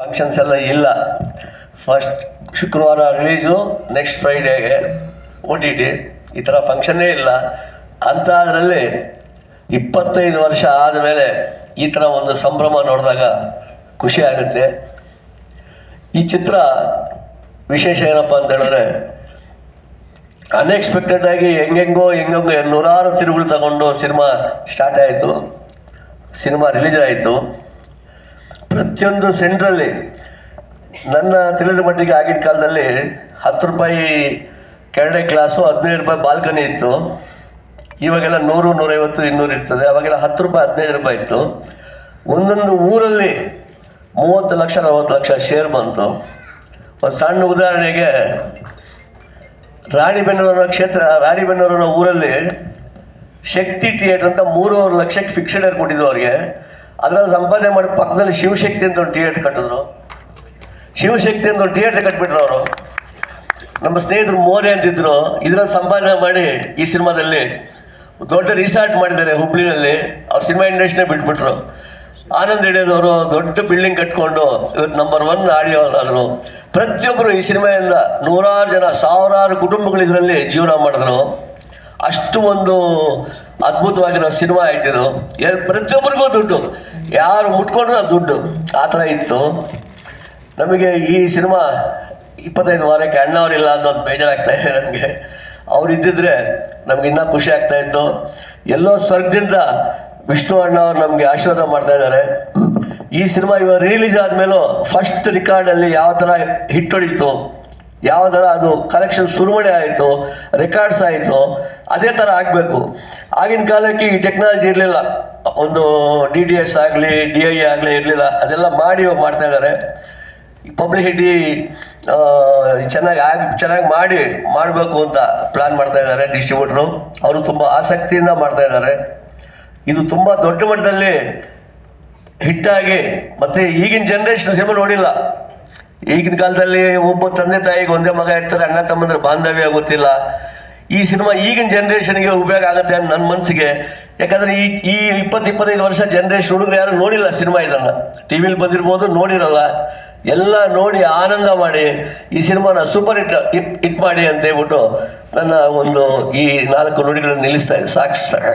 Functions ಎಲ್ಲ ಇಲ್ಲ. First ಶುಕ್ರವಾರ ರಿಲೀಸು ನೆಕ್ಸ್ಟ್ ಫ್ರೈಡೇಗೆ ಓ ಟಿ ಟಿ ಈ ಥರ ಫಂಕ್ಷನ್ನೇ ಇಲ್ಲ. ಅಂಥದ್ರಲ್ಲಿ ಇಪ್ಪತ್ತೈದು ವರ್ಷ ಆದಮೇಲೆ ಈ ಥರ ಒಂದು ಸಂಭ್ರಮ ನೋಡಿದಾಗ ಖುಷಿ ಆಗುತ್ತೆ. ಈ ಚಿತ್ರ ವಿಶೇಷ ಏನಪ್ಪ ಅಂತ ಹೇಳಿದ್ರೆ ಅನ್ಎಕ್ಸ್ಪೆಕ್ಟೆಡ್ ಆಗಿ ಹೆಂಗೆಂಗೋ ಹೆಂಗೆಂಗೋ ನೂರಾರು ತಿರುಗಳು ತಗೊಂಡು ಸಿನಿಮಾ ಸ್ಟಾರ್ಟ್ ಆಯಿತು. ಸಿನಿಮಾ ರಿಲೀಸ್ ಆಯಿತು. ಪ್ರತಿಯೊಂದು ಸೆಂಟ್ರಲ್ಲಿ ನನ್ನ ತಿಳಿದ ಮಟ್ಟಿಗೆ ಆಗಿನ ಕಾಲದಲ್ಲಿ ಹತ್ತು ರೂಪಾಯಿ ಕೆರಡೆ ಕ್ಲಾಸು, ಹದಿನೈದು ರೂಪಾಯಿ ಬಾಲ್ಕನಿ ಇತ್ತು. ಇವಾಗೆಲ್ಲ ನೂರು, ನೂರೈವತ್ತು, ಇನ್ನೂರು ಇರ್ತದೆ. ಅವಾಗೆಲ್ಲ ಹತ್ತು ರೂಪಾಯಿ, ಹದಿನೈದು ರೂಪಾಯಿ ಇತ್ತು. ಒಂದೊಂದು ಊರಲ್ಲಿ ಮೂವತ್ತು ಲಕ್ಷ, ನಲವತ್ತು ಲಕ್ಷ ಶೇರ್ ಬಂತು. ಒಂದು ಸಣ್ಣ ಉದಾಹರಣೆಗೆ ರಾಣಿಬೆನ್ನೂರ ಕ್ಷೇತ್ರ ರಾಣಿಬೆನ್ನೂರಿನ ಊರಲ್ಲಿ ಶಕ್ತಿ ಥಿಯೇಟರ್ ಅಂತ ಮೂರುವರೆ ಲಕ್ಷಕ್ಕೆ ಫಿಕ್ಸ್ಡ್ ಏರ್ ಕೊಟ್ಟಿದ್ದು ಅವ್ರಿಗೆ. ಅದರಲ್ಲಿ ಸಂಪಾದನೆ ಮಾಡಿ ಪಕ್ಕದಲ್ಲಿ ಶಿವಶಕ್ತಿ ಅಂತ ಒಂದು ಥಿಯೇಟರ್ ಕಟ್ಟಿದ್ರು. ಶಿವಶಕ್ತಿ ಅಂತ ಒಂದು ಥಿಯೇಟರ್ ಕಟ್ಬಿಟ್ರು ಅವರು. ನಮ್ಮ ಸ್ನೇಹಿತರು ಮೋರೆ ಅಂತಿದ್ರು. ಇದರಲ್ಲಿ ಸಂಪಾದನೆ ಮಾಡಿ ಈ ಸಿನಿಮಾದಲ್ಲಿ ದೊಡ್ಡ ರಿಸಾರ್ಟ್ ಮಾಡಿದ್ದಾರೆ ಹುಬ್ಳಿನಲ್ಲಿ ಅವ್ರ ಸಿನಿಮಾ ಇಂಡಸ್ಟ್ರಿನೇ ಬಿಟ್ಬಿಟ್ರು. ಆನಂದ್ ಹಿಡಿಯೋದವರು ದೊಡ್ಡ ಬಿಲ್ಡಿಂಗ್ ಕಟ್ಕೊಂಡು ಇವತ್ತು ನಂಬರ್ ಒನ್ ಆಡಿಯೋ ಆದರು. ಪ್ರತಿಯೊಬ್ಬರು ಈ ಸಿನಿಮಾದಿಂದ ನೂರಾರು ಜನ, ಸಾವಿರಾರು ಕುಟುಂಬಗಳು ಇದರಲ್ಲಿ ಜೀವನ ಮಾಡಿದ್ರು. ಅಷ್ಟು ಒಂದು ಅದ್ಭುತವಾಗಿರೋ ಸಿನಿಮಾ ಆಯ್ತಿದು ಎಲ್ ಪ್ರತಿಯೊಬ್ಬರಿಗೂ ದುಡ್ಡು. ಯಾರು ಮುಟ್ಕೊಂಡ್ರು ದುಡ್ಡು. ಆ ಥರ ಇತ್ತು. ನಮಗೆ ಈ ಸಿನಿಮಾ ಇಪ್ಪತ್ತೈದು ವಾರಕ್ಕೆ ಅಣ್ಣವರಿಲ್ಲ ಅಂತ ಒಂದು ಬೇಜಾರಾಗ್ತಾ ಇದೆ ನನಗೆ ಅವ್ರು ಇದ್ದಿದ್ರೆ ನಮ್ಗೆ ಇನ್ನೂ ಖುಷಿ ಆಗ್ತಾ ಇತ್ತು. ಎಲ್ಲೋ ಸ್ವರ್ಗದಿಂದ ವಿಷ್ಣು ಅಣ್ಣ ಅವ್ರು ನಮಗೆ ಆಶೀರ್ವಾದ ಮಾಡ್ತಾ ಇದ್ದಾರೆ. ಈ ಸಿನಿಮಾ ಇವಾಗ ರಿಲೀಸ್ ಆದಮೇಲೂ ಫಸ್ಟ್ ರಿಕಾರ್ಡಲ್ಲಿ ಯಾವ ಥರ ಹಿಟ್ ಹೊಡಿತು? ಯಾವ ಥರ ಅದು ಕಲೆಕ್ಷನ್ ಸುರುಮಣೆ ಆಯಿತು ರೆಕಾರ್ಡ್ಸ್ ಆಯಿತು, ಅದೇ ಥರ ಆಗಬೇಕು. ಆಗಿನ ಕಾಲಕ್ಕೆ ಈ ಟೆಕ್ನಾಲಜಿ ಇರಲಿಲ್ಲ. ಒಂದು ಡಿ ಡಿ ಎಸ್ ಆಗಲಿ ಡಿ ಐ ಆಗಲಿ ಇರಲಿಲ್ಲ. ಅದೆಲ್ಲ ಮಾಡಿ ಮಾಡ್ತಾ ಇದ್ದಾರೆ. ಪಬ್ಲಿಸಿಟಿ ಚೆನ್ನಾಗಿ ಆಗಿ, ಚೆನ್ನಾಗಿ ಮಾಡಿ ಮಾಡಬೇಕು ಅಂತ ಪ್ಲ್ಯಾನ್ ಮಾಡ್ತಾ ಇದ್ದಾರೆ ಡಿಸ್ಟ್ರಿಬ್ಯೂಟ್ರು ಅವರು ತುಂಬ ಆಸಕ್ತಿಯಿಂದ ಮಾಡ್ತಾ ಇದ್ದಾರೆ. ಇದು ತುಂಬ ದೊಡ್ಡ ಮಟ್ಟದಲ್ಲಿ ಹಿಟ್ಟಾಗಿ ಮತ್ತು ಈಗಿನ ಜನ್ರೇಷನ್ ಸಿನಿಮಾ ನೋಡಿಲ್ಲ. ಈಗಿನ ಕಾಲದಲ್ಲಿ ಒಬ್ಬ ತಂದೆ ತಾಯಿಗೆ ಒಂದೇ ಮಗ ಇರ್ತಾರೆ, ಅಣ್ಣ ತಮ್ಮಂದ್ರೆ ಬಾಂಧವ್ಯ ಗೊತ್ತಿಲ್ಲ. ಈ ಸಿನಿಮಾ ಈಗಿನ ಜನ್ರೇಷನ್ಗೆ ಉಪಯೋಗ ಆಗುತ್ತೆ ಅಂತ ನನ್ನ ಮನಸ್ಸಿಗೆ. ಯಾಕಂದರೆ ಈ ಈ ಇಪ್ಪತ್ತು ಇಪ್ಪತ್ತೈದು ವರ್ಷ ಜನ್ರೇಷನ್ ಹುಡುಗರು ಯಾರು ನೋಡಿಲ್ಲ ಸಿನಿಮಾ ಇದನ್ನು. ಟಿ ವಿಲಿ ಬಂದಿರ್ಬೋದು, ನೋಡಿರಲ್ಲ. ಎಲ್ಲ ನೋಡಿ ಆನಂದ ಮಾಡಿ ಈ ಸಿನಿಮಾನ ಸೂಪರ್ ಹಿಟ್ ಹಿಟ್ ಹಿಟ್ ಮಾಡಿ ಅಂತ ಹೇಳ್ಬಿಟ್ಟು ನನ್ನ ಒಂದು ಈ ನಾಲ್ಕು ನುಡಿಗಳನ್ನು ನಿಲ್ಲಿಸ್ತಾ ಇದೆ ಸಾಕು ಸಾಕು.